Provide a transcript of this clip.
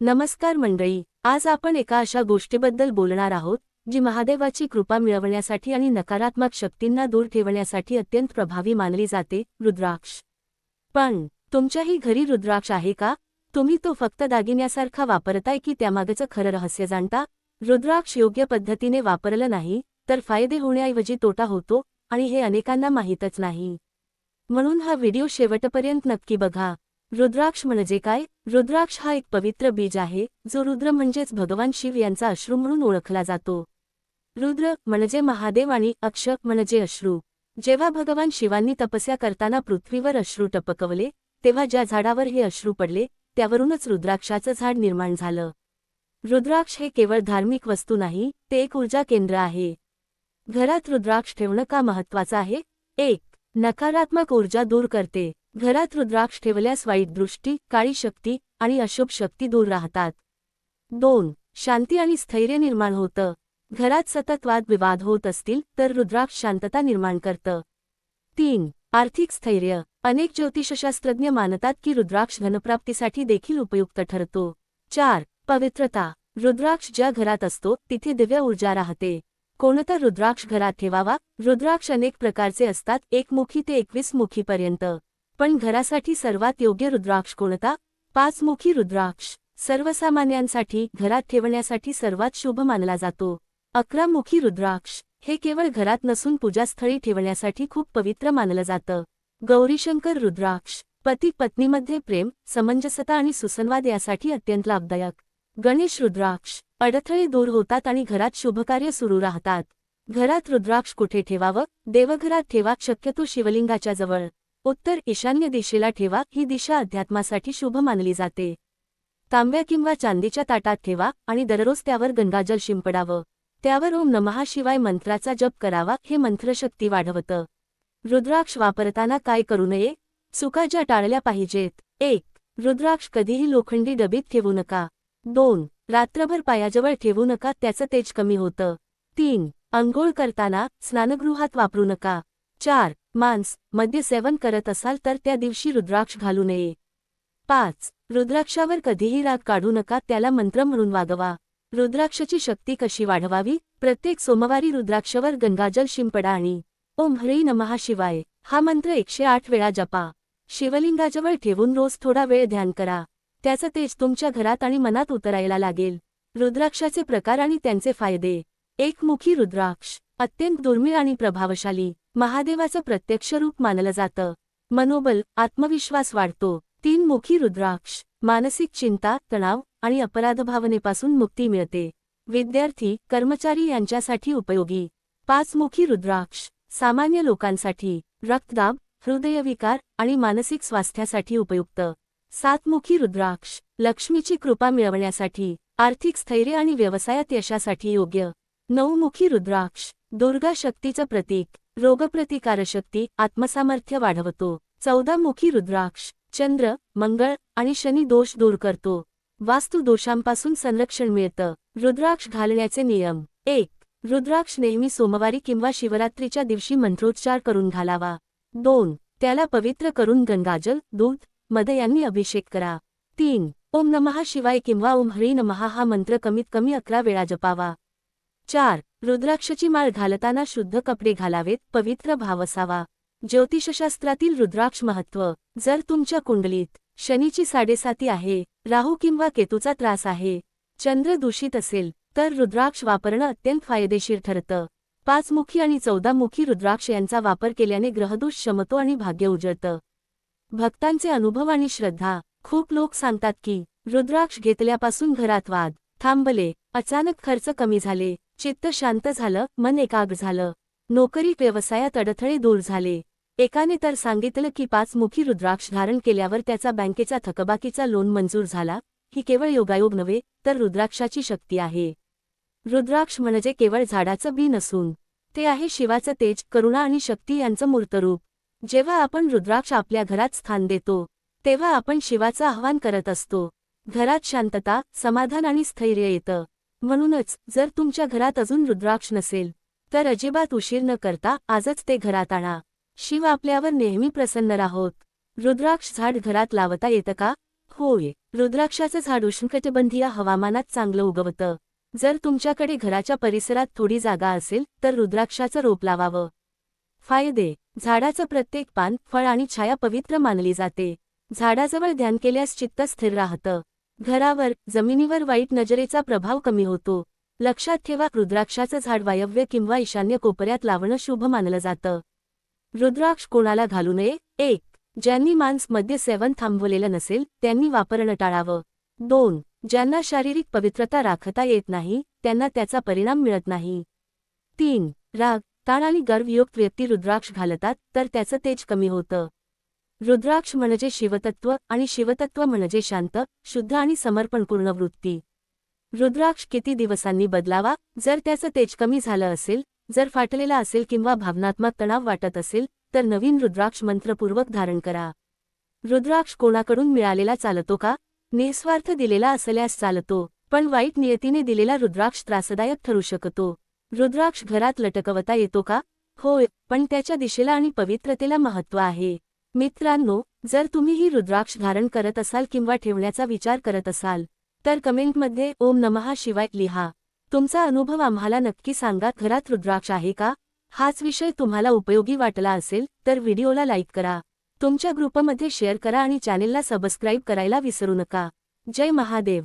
नमस्कार मंडळी आज आपण एका अशा गोष्टीबद्दल बोलणार आहोत जी महादेवाची कृपा मिळवण्यासाठी आणि नकारात्मक शक्तींना दूर ठेवण्यासाठी अत्यंत प्रभावी मानली जाते रुद्राक्ष. पण तुमच्याही घरी रुद्राक्ष आहे का? तुम्ही तो फक्त दागिन्यासारखा वापरताय की त्यामागचं खरं रहस्य जाणता? रुद्राक्ष योग्य पद्धतीने वापरलं नाही तर फायदे होण्याऐवजी तोटा होतो आणि हे अनेकांना माहीतच नाही. म्हणून हा व्हिडिओ शेवटपर्यंत नक्की बघा. रुद्राक्ष म्हणजे काय? रुद्राक्ष हा एक पवित्र बीज आहे जो रुद्र म्हणजेच भगवान शिव यांचा अश्रू म्हणून ओळखला जातो. रुद्र म्हणजे महादेव आणि अक्ष म्हणजे अश्रू. जेव्हा भगवान शिवांनी तपस्या करताना पृथ्वीवर अश्रू टपकवले तेव्हा ज्या झाडावर हे अश्रू पडले त्यावरूनच रुद्राक्षाचं झाड निर्माण झालं. रुद्राक्ष हे केवळ धार्मिक वस्तू नाही ते एक ऊर्जा केंद्र आहे. घरात रुद्राक्ष ठेवणं का महत्वाचं आहे? एक नकारात्मक ऊर्जा दूर करते. घरात रुद्राक्ष ठेवल्यास वाईट दृष्टी काळी शक्ती आणि अशुभ शक्ती दूर राहतात. दोन शांती आणि स्थैर्य निर्माण होतं. घरात सतत वाद विवाद होत असतील तर रुद्राक्ष शांतता निर्माण करतं. तीन आर्थिक स्थैर्य. अनेक ज्योतिषशास्त्रज्ञ मानतात की रुद्राक्ष धनप्राप्तीसाठी देखील उपयुक्त ठरतो. चार पवित्रता. रुद्राक्ष ज्या घरात असतो तिथे दिव्य ऊर्जा राहते. कोणता रुद्राक्ष घरात ठेवावा? रुद्राक्ष अनेक प्रकारचे असतात एकमुखी ते एकवीस मुखीपर्यंत. पण घरासाठी सर्वात योग्य रुद्राक्ष कोणता? पाचमुखी रुद्राक्ष. सर्वसामान्यांसाठी घरात ठेवण्यासाठी सर्वात शुभ मानला जातो. अकरामुखी रुद्राक्ष हे केवळ घरात नसून पूजास्थळी ठेवण्यासाठी खूप पवित्र मानलं जातं. गौरीशंकर रुद्राक्ष पती पत्नीमध्ये प्रेम समंजसता आणि सुसंवाद यासाठी अत्यंत लाभदायक. गणेश रुद्राक्ष अडथळे दूर होतात आणि घरात शुभकार्य सुरू राहतात. घरात रुद्राक्ष कुठे ठेवावं? देवघरात ठेवा शक्यतो शिवलिंगाच्या जवळ. उत्तर ईशान्य दिशेला ठेवा ही दिशा अध्यात्मासाठी शुभ मानली जाते. तांब्या किंवा चांदीच्या ताटात ठेवा आणि दररोज त्यावर गंगाजल शिंपडावं. त्यावर ओम नमहा शिवाय मंत्राचा जप करावा हे मंत्रशक्ती वाढवतं. रुद्राक्ष वापरताना काय करू नये? चुका ज्या टाळल्या पाहिजेत. एक रुद्राक्ष कधीही लोखंडी डबीत ठेवू नका. दोन रात्रभर पायाजवळ ठेवू नका त्याचं तेज कमी होतं. तीन अंघोळ करताना स्नानगृहात वापरू नका. चार मांस मद्य सेवन करत असाल तर त्या दिवशी रुद्राक्ष घालू नये. पाच रुद्राक्षावर कधीही राग काढू नका त्याला मंत्र म्हणून वागवा. रुद्राक्षाची शक्ती कशी वाढवावी? प्रत्येक सोमवारी रुद्राक्षवर गंगाजल शिंपडा आणि ओम ह्री नमहा शिवाय. हा मंत्र एकशे आठ वेळा जपा. शिवलिंगाजवळ ठेवून रोज थोडा वेळ ध्यान करा. त्याचं तेज तुमच्या घरात आणि मनात उतरायला लागेल. रुद्राक्षाचे प्रकार आणि त्यांचे फायदे. एकमुखी रुद्राक्ष अत्यंत दुर्मिळ आणि प्रभावशाली. महादेवाचं प्रत्यक्ष रूप मानलं जातं. मनोबल आत्मविश्वास वाढतो. तीन मुखी रुद्राक्ष मानसिक चिंता तणाव आणि अपराधभावनेपासून मुक्ती मिळते. विद्यार्थी कर्मचारी यांच्यासाठी उपयोगी. पाचमुखी रुद्राक्ष सामान्य लोकांसाठी रक्तदाब हृदयविकार आणि मानसिक स्वास्थ्यासाठी उपयुक्त. सातमुखी रुद्राक्ष लक्ष्मीची कृपा मिळवण्यासाठी आर्थिक स्थैर्य आणि व्यवसायात यशासाठी योग्य. नऊमुखी रुद्राक्ष दुर्गा शक्तीचं प्रतीक. रोगप्रतिकारशक्ती आत्मसामर्थ्य वाढवतो. चौदा मुखी रुद्राक्ष चंद्र मंगळ आणि शनी दोष दूर करतो. वास्तू दोषांपासून संरक्षण मिळतं. रुद्राक्ष घालण्याचे नियम. एक. रुद्राक्ष नेहमी सोमवारी किंवा शिवरात्रीच्या दिवशी मंत्रोच्चार करून घालावा. दोन. त्याला पवित्र करून गंगाजल दूध मध यांनी अभिषेक करा. तीन. ओम नमहा शिवाय किंवा ओम हरी नमहा हा मंत्र कमीत कमी अकरा वेळा जपावा. चार रुद्राक्षची माळ घालताना शुद्ध कपडे घालावेत पवित्र भाव असावा. ज्योतिषशास्त्रातील रुद्राक्ष महत्त्व जर तुमच्या कुंडलीत शनीची साडेसाती आहे राहू किंवा केतूचा त्रास आहे चंद्र दूषित असेल तर रुद्राक्ष वापरणं अत्यंत फायदेशीर ठरतं. पाचमुखी आणि चौदामुखी रुद्राक्ष यांचा वापर केल्याने ग्रहदोष शमतो आणि भाग्य उजळतं. भक्तांचे अनुभव आणि श्रद्धा खूप लोक सांगतात की रुद्राक्ष घेतल्यापासून घरात वाद थांबले अचानक खर्च कमी झाले चित्त शांत झालं मन एकाग्र झालं. नोकरी व्यवसायात अडथळे दूर झाले. एकाने तर सांगितलं की पाचमुखी रुद्राक्ष धारण केल्यावर त्याचा बँकेचा थकबाकीचा लोन मंजूर झाला. ही केवळ योगायोग नव्हे तर रुद्राक्षाची शक्ती आहे. रुद्राक्ष म्हणजे केवळ झाडाचं बी नसून. ते आहे शिवाचं तेज करुणा आणि शक्ती यांचं मूर्तरूप. जेव्हा आपण रुद्राक्ष आपल्या घरात स्थान देतो तेव्हा आपण शिवाचं आव्हान करत असतो. घरात शांतता समाधान आणि स्थैर्य येतं. म्हणूनच जर तुमच्या घरात अजून रुद्राक्ष नसेल तर अजिबात उशीर न करता आजच ते घरात आणा. शिव आपल्यावर नेहमी प्रसन्न राहोत. रुद्राक्ष झाड घरात लावता येतं का? होय. रुद्राक्षाचं झाड उष्णकटिबंधीय हवामानात चांगलं उगवतं. जर तुमच्याकडे घराच्या परिसरात थोडी जागा असेल तर रुद्राक्षाचं रोप लावावं. फायदे. झाडाचं प्रत्येक पान फळ आणि छाया पवित्र मानली जाते. झाडाजवळ ध्यान केल्यास चित्त स्थिर राहतं. घरावर जमिनीवर वाईट नजरेचा प्रभाव कमी होतो. लक्षात ठेवा रुद्राक्षाचं झाड वायव्य किंवा ईशान्य कोपऱ्यात लावणं शुभ मानलं जातं. रुद्राक्ष कोणाला घालू नये? एक ज्यांनी मांसमध्ये सेवन थांबवलेलं नसेल त्यांनी वापरणं टाळावं. दोन ज्यांना शारीरिक पवित्रता राखता येत नाही त्यांना त्याचा परिणाम मिळत नाही. तीन राग ताण आणि गर्वयुक्त व्यक्ती रुद्राक्ष घालतात तर त्याचं तेज कमी होतं. रुद्राक्ष म्हणजे शिवतत्व आणि शिवतत्व म्हणजे शांत शुद्ध आणि समर्पणपूर्ण वृत्ती. रुद्राक्ष किती दिवसांनी बदलावा? जर त्याचं तेज कमी झालं असेल जर फाटलेला असेल किंवा भावनात्मक तणाव वाटत असेल तर नवीन रुद्राक्ष मंत्रपूर्वक धारण करा. रुद्राक्ष कोणाकडून मिळालेला चालतो का? निस्वार्थ दिलेला असल्यास चालतो पण वाईट नियतीने दिलेला रुद्राक्ष त्रासदायक ठरू शकतो. रुद्राक्ष घरात लटकवता येतो का? होय पण त्याच्या दिशेला आणि पवित्रतेला महत्त्व आहे. मित्रांनो जर तुम्हीही रुद्राक्ष धारण करत असाल किंवा ठेवण्याचा विचार करत असाल तर कमेंटमध्ये ओम नमहा शिवाय लिहा. तुमचा अनुभव आम्हाला नक्की सांगा घरात रुद्राक्ष आहे का? हाच विषय तुम्हाला उपयोगी वाटला असेल तर व्हिडिओला लाईक करा. तुमच्या ग्रुपमध्ये शेअर करा आणि चॅनेलला सबस्क्राईब करायला विसरू नका. जय महादेव.